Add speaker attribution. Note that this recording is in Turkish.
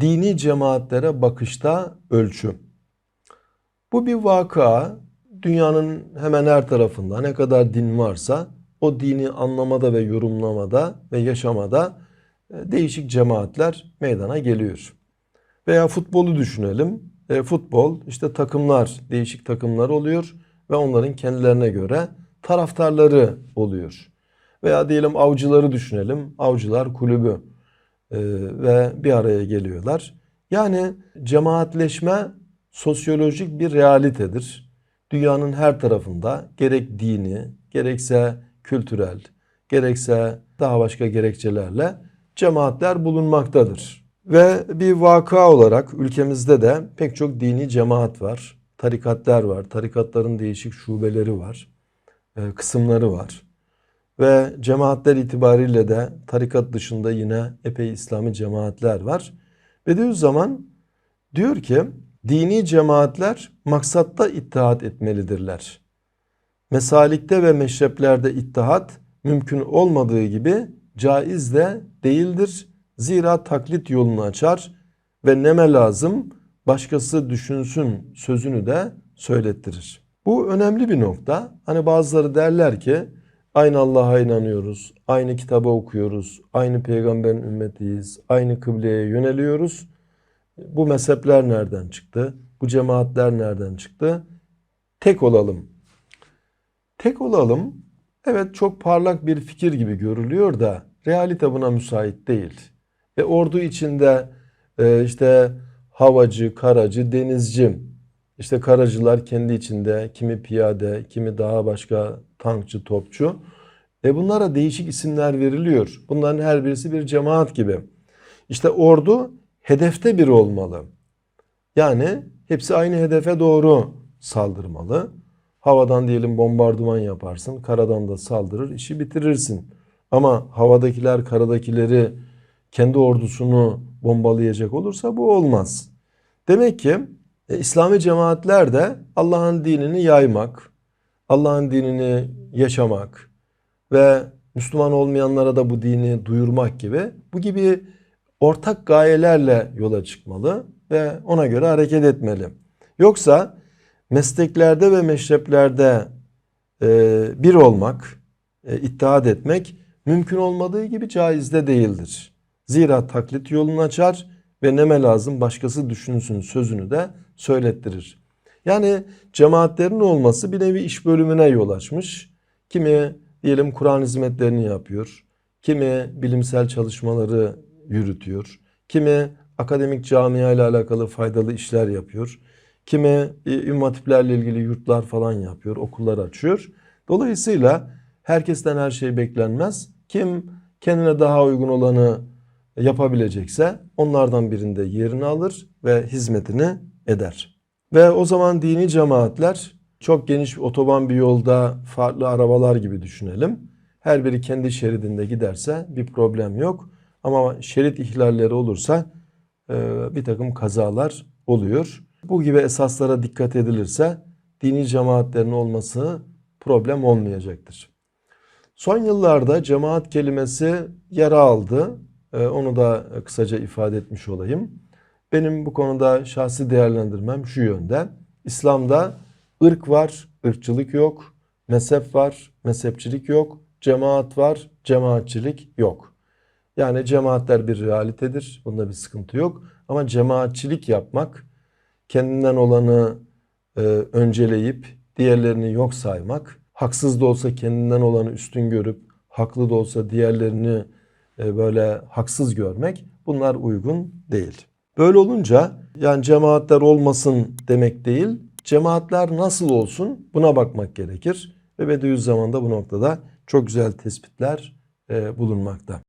Speaker 1: Dini cemaatlere bakışta ölçü. Bu bir vaka. Dünyanın hemen her tarafında ne kadar din varsa o dini anlamada ve yorumlamada ve yaşamada e, değişik cemaatler meydana geliyor. Veya futbolu düşünelim. E, futbol işte takımlar, değişik takımlar oluyor ve onların kendilerine göre taraftarları oluyor. Veya diyelim avcıları düşünelim. Avcılar kulübü ve bir araya geliyorlar. Yani cemaatleşme sosyolojik bir realitedir. Dünyanın her tarafında gerek dini, gerekse kültürel, gerekse daha başka gerekçelerle cemaatler bulunmaktadır. Ve bir vaka olarak ülkemizde de pek çok dini cemaat var. Tarikatlar var. Tarikatların değişik şubeleri var. e, Kısımları var. Ve cemaatler itibariyle de tarikat dışında yine epey İslami cemaatler var. Bediüzzaman diyor ki dini cemaatler maksatta ittihat etmelidirler. Mesalikte ve meşreplerde ittihat mümkün olmadığı gibi caiz de değildir. Zira taklit yolunu açar ve neme lazım başkası düşünsün sözünü de söylettirir. Bu önemli bir nokta. Hani bazıları derler ki aynı Allah'a inanıyoruz, aynı kitabı okuyoruz, aynı peygamberin ümmetiyiz, aynı kıbleye yöneliyoruz. Bu mezhepler nereden çıktı? Bu cemaatler nereden çıktı? Tek olalım. Tek olalım evet çok parlak bir fikir gibi görülüyor da realite buna müsait değil. Ve ordu içinde e, işte havacı, karacı, denizci, işte karacılar kendi içinde kimi piyade, kimi daha başka tankçı, topçu. E bunlara değişik isimler veriliyor. Bunların her birisi bir cemaat gibi. İşte ordu hedefte bir olmalı. Yani hepsi aynı hedefe doğru saldırmalı. Havadan diyelim bombardıman yaparsın, karadan da saldırır, işi bitirirsin. Ama havadakiler karadakileri kendi ordusunu bombalayacak olursa bu olmaz. Demek ki e, İslami cemaatler de Allah'ın dinini yaymak, Allah'ın dinini yaşamak ve Müslüman olmayanlara da bu dini duyurmak gibi bu gibi ortak gayelerle yola çıkmalı ve ona göre hareket etmeli. Yoksa mesleklerde ve meşreplerde e, bir olmak, e, ittihat etmek mümkün olmadığı gibi caiz de değildir. Zira taklit yolunu açar ve neme lazım başkası düşünsün sözünü de söylettirir. Yani cemaatlerin olması bir nevi iş bölümüne yol açmış. Kimi diyelim Kur'an hizmetlerini yapıyor. Kimi bilimsel çalışmaları yürütüyor. Kimi akademik camia ile alakalı faydalı işler yapıyor. Kimi ümmet hatiplerle ilgili yurtlar falan yapıyor, okullar açıyor. Dolayısıyla herkesten her şey beklenmez. Kim kendine daha uygun olanı yapabilecekse onlardan birinde yerini alır ve hizmetini eder. Ve o zaman dini cemaatler çok geniş bir otoban bir yolda farklı arabalar gibi düşünelim. Her biri kendi şeridinde giderse bir problem yok. Ama şerit ihlalleri olursa e, bir takım kazalar oluyor. Bu gibi esaslara dikkat edilirse dini cemaatlerin olması problem olmayacaktır. Son yıllarda cemaat kelimesi yara aldı. E, onu da kısaca ifade etmiş olayım. Benim bu konuda şahsi değerlendirmem şu yönde. İslam'da ırk var, ırkçılık yok. Mezhep var, mezhepçilik yok. Cemaat var, cemaatçilik yok. Yani cemaatler bir realitedir. Bunda bir sıkıntı yok. Ama cemaatçilik yapmak, kendinden olanı e, önceleyip diğerlerini yok saymak, haksız da olsa kendinden olanı üstün görüp, haklı da olsa diğerlerini böyle haksız görmek bunlar uygun değil. Böyle olunca yani cemaatler olmasın demek değil, cemaatler nasıl olsun buna bakmak gerekir. Ve Bediüzzaman da bu noktada çok güzel tespitler e, bulunmakta.